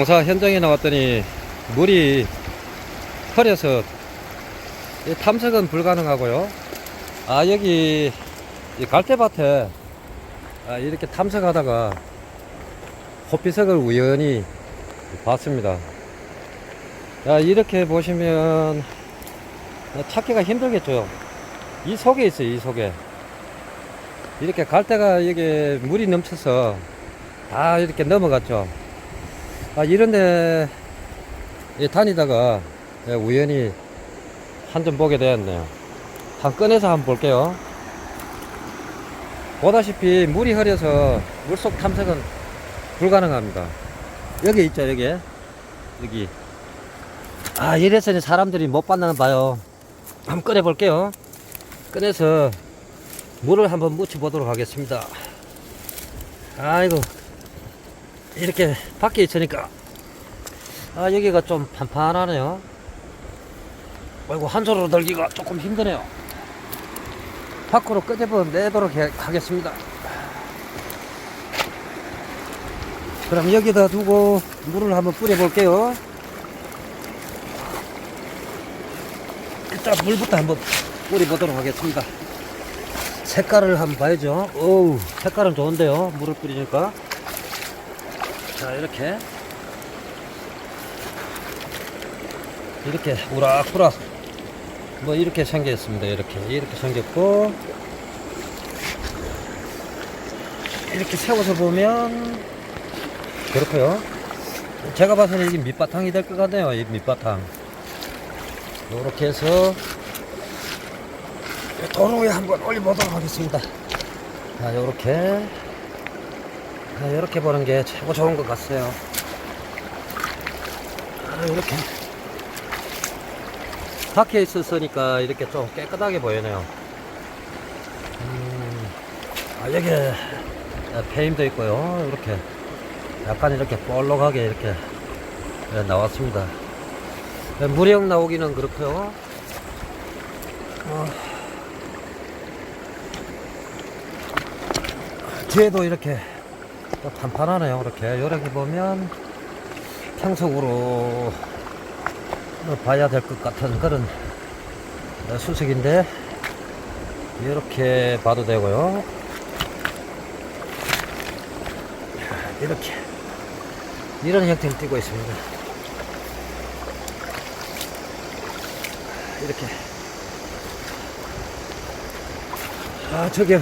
공사 현장에 나왔더니 물이 흐려서 이 탐색은 불가능하고요. 아 여기 이 갈대밭에 아, 이렇게 탐색하다가 호피석을 우연히 봤습니다. 야, 이렇게 보시면 찾기가 힘들겠죠. 이 속에 있어요, 이 속에. 이렇게 갈대가 이게 물이 넘쳐서 다 이렇게 넘어갔죠. 아, 이런데 예, 다니다가 예, 우연히 한 점 보게 되었네요. 한 꺼내서 한번 볼게요. 보다시피 물이 흐려서 물속 탐색은 불가능합니다. 여기 있죠, 여기. 여기. 아, 이래서는 사람들이 못 봤나 봐요. 한번 꺼내 볼게요. 꺼내서 물을 한번 묻혀 보도록 하겠습니다. 아이고. 이렇게 밖에 있으니까. 아, 여기가 좀 판판하네요. 아이고, 한 손으로 들기가 조금 힘드네요. 밖으로 끄집어 내도록 해- 하겠습니다. 그럼 여기다 두고 물을 한번 뿌려 볼게요. 일단 물부터 한번 뿌려 보도록 하겠습니다. 색깔을 한번 봐야죠. 어우, 색깔은 좋은데요. 물을 뿌리니까. 자, 이렇게. 이렇게 우락우락. 뭐 이렇게 생겼습니다. 이렇게. 이렇게 생겼고. 이렇게 세워서 보면 그렇고요. 제가 봐서는 이게 밑바탕이 될 것 같네요. 이 밑바탕. 이렇게 해서 도로에 한번 올려보도록 하겠습니다. 자, 요렇게. 자, 요렇게 보는 게 최고 좋은 것 같아요. 아, 이렇게. 밖에 있었으니까 이렇게 좀 깨끗하게 보이네요. 음, 아, 여기 페임도 있고요. 이렇게. 약간 이렇게 볼록하게 이렇게 예, 나왔습니다. 예, 무령 나오기는 그렇고요. 어, 뒤에도 이렇게 또 판판하네요. 이렇게 이렇게 보면 평속으로 봐야 될 것 같은 그런 어, 수색인데 이렇게 봐도 되고요. 이렇게 이런 형태를 띠고 있습니다. 이렇게 아 저기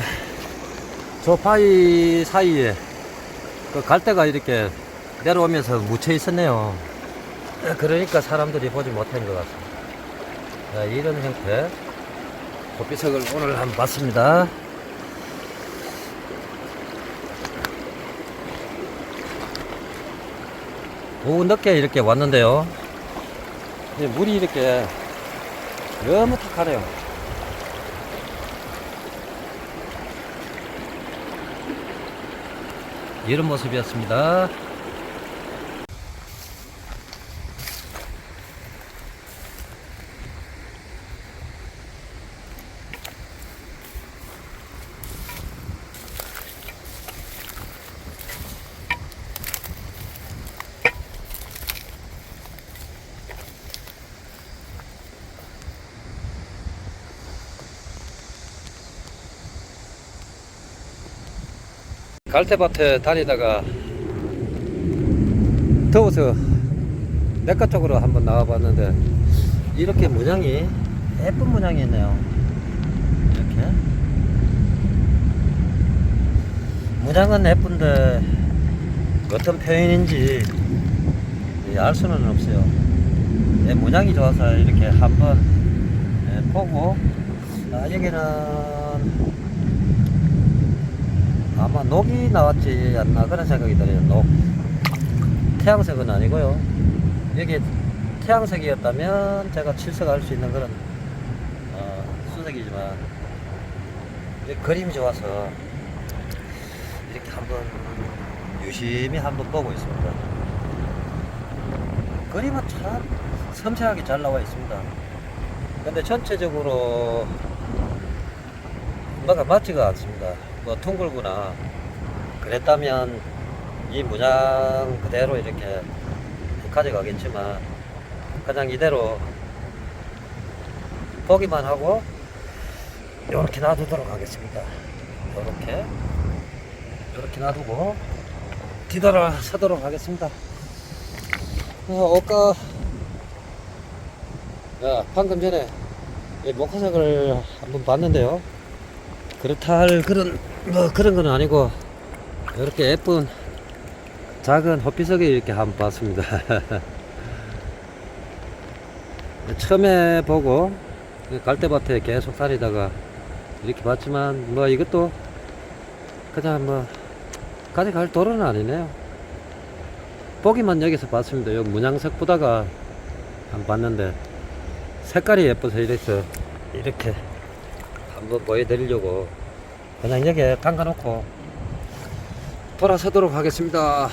저 바위 사이에 그 갈대가 이렇게 내려오면서 묻혀 있었네요. 아, 그러니까 사람들이 보지 못한 것 같습니다. 자, 이런 형태 고비석을 오늘 한번 봤습니다. 오후 늦게 이렇게 왔는데요. 이 물이 이렇게 너무 탁하네요. 이런 모습이었습니다. 갈대밭에 다니다가 더워서 내과 쪽으로 한번 나와봤는데 이렇게 문양이 예쁜 문양이 있네요. 이렇게 문양은 예쁜데 어떤 표현인지 알 수는 없어요. 예, 문양이 좋아서 이렇게 한번 예, 보고 아, 여기는 아마 녹이 나왔지 않나 그런 생각이 들어요. 녹. 태양색은 아니고요. 여기 태양색이었다면 제가 칠색할 수 있는 그런 어, 수색이지만 이 그림이 좋아서 이렇게 한번 유심히 한번 보고 있습니다. 그림은 참 섬세하게 잘 나와 있습니다. 근데 전체적으로 뭐가 맞지가 않습니다. 뭐 둥글거나 그랬다면 이 문양 그대로 이렇게 가져가겠지만 그냥 이대로 보기만 하고 이렇게 놔두도록 하겠습니다. 이렇게 이렇게 놔두고 뒤돌아 서도록 하겠습니다. 어, 아까 야, 방금 전에 이 목화석을 한번 봤는데요. 그렇다 할 그런 뭐 그런 건 아니고 이렇게 예쁜 작은 호피석이 이렇게 한번 봤습니다. 처음에 보고 갈대밭에 계속 다니다가 이렇게 봤지만 뭐 이것도 그냥 뭐 가져갈 도로는 아니네요. 보기만 여기서 봤습니다. 요 문양석 보다가 한 봤는데 색깔이 예뻐서 이래서 이렇게 한번 보여드리려고 그냥 여기에 담가 놓고 돌아서도록 하겠습니다.